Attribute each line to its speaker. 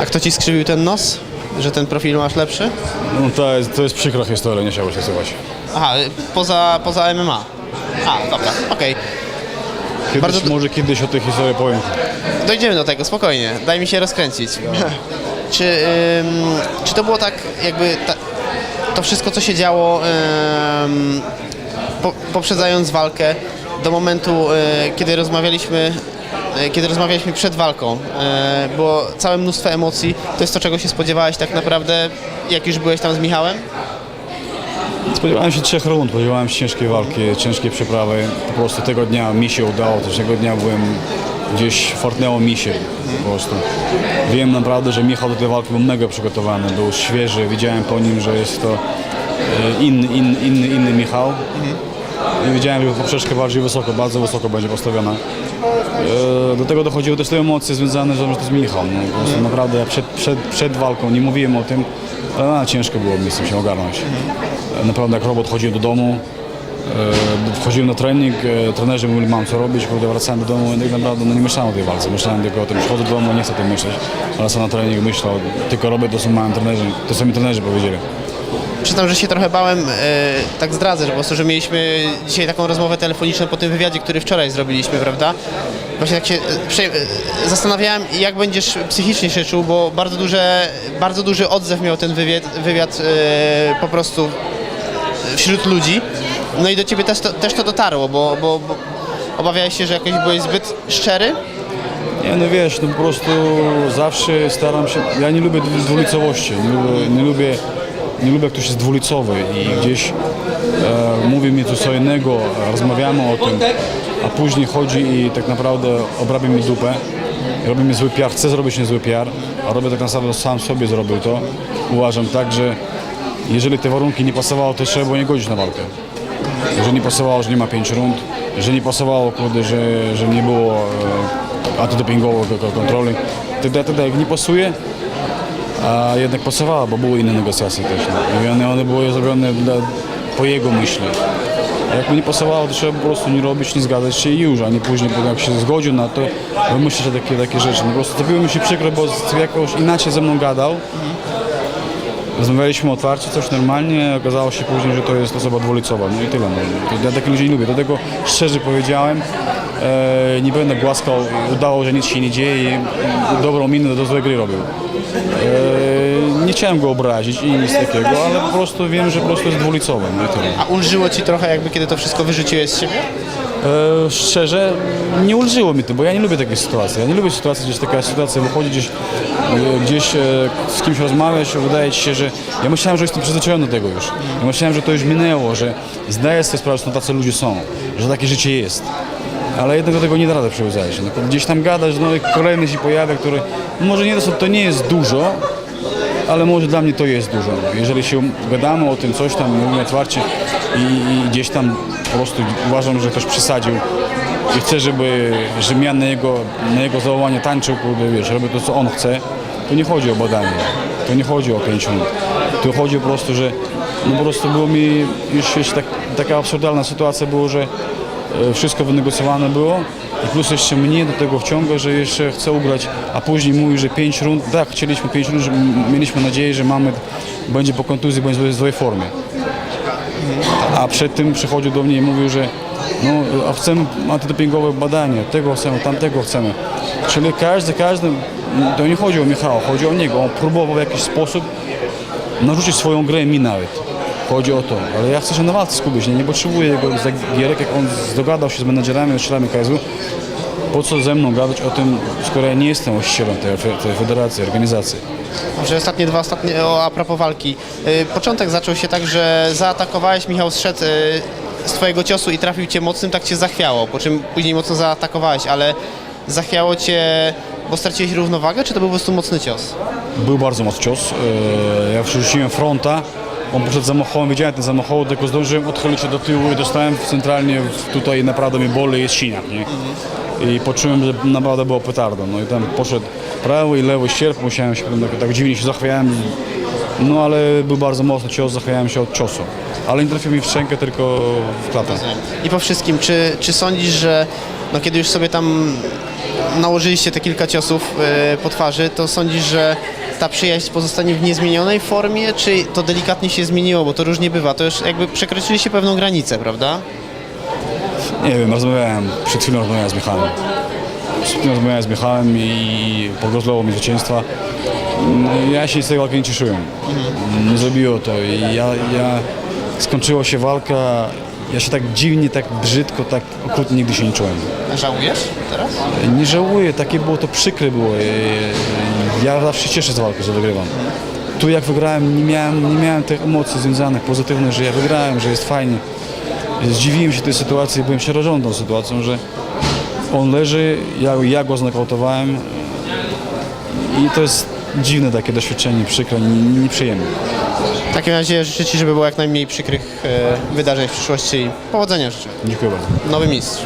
Speaker 1: A kto ci skrzywił ten nos? Że ten profil masz lepszy?
Speaker 2: No to jest, to jest przykra historia, nie chciałbym się słuchać.
Speaker 1: Aha, poza, poza MMA. A, dobra, okej.
Speaker 2: Kiedyś,
Speaker 1: Bardzo
Speaker 2: może kiedyś o tej historii powiem.
Speaker 1: Dojdziemy do tego, spokojnie. Daj mi się rozkręcić. czy, ym, czy to było tak, jakby ta, to wszystko, co się działo ym, po, poprzedzając walkę, do momentu, y, kiedy rozmawialiśmy, kiedy rozmawialiśmy przed walką, y, było całe mnóstwo emocji. To jest to, czego się spodziewałeś tak naprawdę, jak już byłeś tam z Michałem?
Speaker 2: Spodziewałem się trzech rund, spodziewałem się ciężkiej walki, ciężkiej przeprawy. Po prostu tego dnia mi się udało, też tego dnia byłem gdzieś fartnęło mi się po prostu. Wiem naprawdę, że Michał do tej walki był mega przygotowany, był świeży, widziałem po nim, że jest to e, inny, inny, inny, inny Michał. I wiedziałem, że poprzeczka bardziej wysoko, bardzo wysoko będzie postawiona. E, Do tego dochodziły też te emocje związane z tym, że to jest Michał. No, naprawdę ja przed, przed, przed walką nie mówiłem o tym, ale no, ciężko było mi się ogarnąć. E, Naprawdę jak robot chodził do domu, e, wchodziłem na trening, trenerzy mówili, mam co robić, kurde, wracałem do domu i tak naprawdę no, nie myślałem o tej walce. Myślałem tylko o tym, przychodzę do domu, nie chcę o tym myśleć. Wracam na trening, myślę, o- tylko robię to, co mają trenerzy, to, co mi trenerzy powiedzieli.
Speaker 1: Przyznam, że się trochę bałem, e, tak zdradzę, że po prostu, że mieliśmy dzisiaj taką rozmowę telefoniczną po tym wywiadzie, który wczoraj zrobiliśmy, prawda? Właśnie tak się e, e, zastanawiałem, jak będziesz psychicznie się czuł, bo bardzo, duże, bardzo duży odzew miał ten wywiad, wywiad e, po prostu wśród ludzi. No i do ciebie też to, też to dotarło, bo, bo, bo obawiałeś się, że jakoś byłeś zbyt szczery?
Speaker 2: Nie, no wiesz, no po prostu zawsze staram się, ja nie lubię dwu- dwulicowości, nie lubię, nie lubię, nie lubię jak ktoś jest dwulicowy i gdzieś e, mówi mi co innego, rozmawiamy o tym, a później chodzi i tak naprawdę obrabia mi dupę, robi mi zły PR, chce zrobić mi zły PR, a robię tak naprawdę sam sobie zrobił to. Uważam tak, że jeżeli te warunki nie pasowały, to trzeba było nie godzić na walkę. Że nie pasowało, że nie ma pięć rund, że nie pasowało, kurde, że, że nie było e, ko- kontroli. Wtedy, wtedy jak nie pasuje, a jednak pasowało, bo były inne negocjacje też. No. I one, one były zrobione dla, po jego myśli. A jak mu nie pasowało, to trzeba po prostu nie robić, nie zgadzać się i już, a nie później, potem jak się zgodził na to, wymyśleć takie, takie rzeczy. No po prostu zrobiło mi się przykro, bo jakoś inaczej ze mną gadał. Rozmawialiśmy otwarcie, coś normalnie, okazało się później, że to jest osoba dwulicowa, no i tyle. No. Ja takich ludzi nie lubię, dlatego szczerze powiedziałem, nie będę głaskał, udało, że nic się nie dzieje i dobrą minę do złej gry robił. E, nie chciałem go obrazić i nic takiego, ale po prostu wiem, że po prostu jest dwulicowy.
Speaker 1: A ulżyło ci trochę jakby, kiedy to wszystko wyrzuciłeś z siebie?
Speaker 2: E, szczerze, nie ulżyło mi to, bo ja nie lubię takiej sytuacji. Ja nie lubię sytuacji, gdzieś taka sytuacja wychodzi gdzieś, e, gdzieś e, z kimś rozmawiać, wydaje ci się, że ja myślałem, że jestem przyzwyczajony do tego już. Ja myślałem, że to już minęło, że zdaję sobie sprawę, że tacy ludzie są, że takie życie jest. Ale jednak do tego nie da rady przywiązać. No, gdzieś tam gadasz, no kolejny się pojawia, który może nie, to nie jest dużo, ale może dla mnie to jest dużo. Jeżeli się gadamy o tym coś tam, mówimy otwarcie i, i gdzieś tam po prostu uważam, że ktoś przesadził i chcę, żeby, ja na jego, na jego zawołanie tańczył, kurde, wiesz, robię to, co on chce, to nie chodzi o badanie, to nie chodzi o pięć minut. Tu chodzi po prostu, że no po prostu było mi już, już tak, taka absurdalna sytuacja było, że wszystko wynegocjowane było i plus jeszcze mnie do tego wciąga, że jeszcze chce ugrać, a później mówi, że 5 rund, tak, chcieliśmy 5 rund, że mieliśmy nadzieję, że mamy, będzie po kontuzji, będzie w złej formie. A przed tym przychodził do mnie i mówił, że no, a chcemy antydopingowe badania, tego chcemy, tamtego chcemy. Czyli każdy, każdy, to nie chodzi o Michała, chodzi o niego, on próbował w jakiś sposób narzucić swoją grę mi nawet. Chodzi o to, ale ja chcę się na walce skupić, nie, nie potrzebuję jego zagierek, jak on dogadał się z menedżerami, nauczycielami KSW, po co ze mną gadać o tym, skoro ja nie jestem właścicielem tej, tej federacji, organizacji.
Speaker 1: Może ostatnie dwa ostatnie, o, a propos walki. Y, Początek zaczął się tak, że zaatakowałeś, Michał zszedł y, z twojego ciosu i trafił cię mocnym, tak cię zachwiało, po czym później mocno zaatakowałeś, ale zachwiało cię, bo straciłeś równowagę, czy to był po prostu mocny cios?
Speaker 2: Był bardzo mocny cios. E, Ja przerzuciłem fronta. On poszedł zamachową, widziałem ten zamachowy, tylko zdążyłem odchylić się do tyłu i dostałem centralnie tutaj naprawdę mi boli jest siniak, nie? I poczułem, że naprawdę było petardo. No i tam poszedł prawy i lewy sierp, musiałem się tak, tak dziwnie się zachwiałem. No ale był bardzo mocny cios, zachwiałem się od ciosu. Ale nie trafił mi w szczękę, tylko w klatę.
Speaker 1: I po wszystkim, czy, czy sądzisz, że no kiedy już sobie tam nałożyliście te kilka ciosów e, po twarzy, to sądzisz, że ta przyjaźń pozostanie w niezmienionej formie, czy to delikatnie się zmieniło, bo to różnie bywa, to już jakby przekroczyliście pewną granicę, prawda?
Speaker 2: Nie wiem, rozmawiałem, przed chwilą rozmawiałem z Michałem. Przed chwilą rozmawiałem z Michałem i pogratulował mi zwycięstwa. No, Ja się z tej walki nie cieszyłem. Nie zrobiło to i ja, ja skończyła się walka, ja się tak dziwnie, tak brzydko, tak okrutnie nigdy się nie czułem.
Speaker 1: Żałujesz teraz?
Speaker 2: Nie żałuję, takie było to przykre było. Ja zawsze się cieszę z walki, że wygrywam. Tu jak wygrałem, nie miałem, nie miałem tych emocji związanych pozytywnych, że ja wygrałem, że jest fajnie. Zdziwiłem się tej sytuacji, byłem przerażony tą sytuacją, że on leży, ja, ja go znakautowałem i to jest dziwne takie doświadczenie, przykre, nie- nieprzyjemne.
Speaker 1: Takim razie życzę Ci, żeby było jak najmniej przykrych e, wydarzeń w przyszłości. Powodzenia życzę.
Speaker 2: Dziękuję bardzo.
Speaker 1: Nowy mistrz.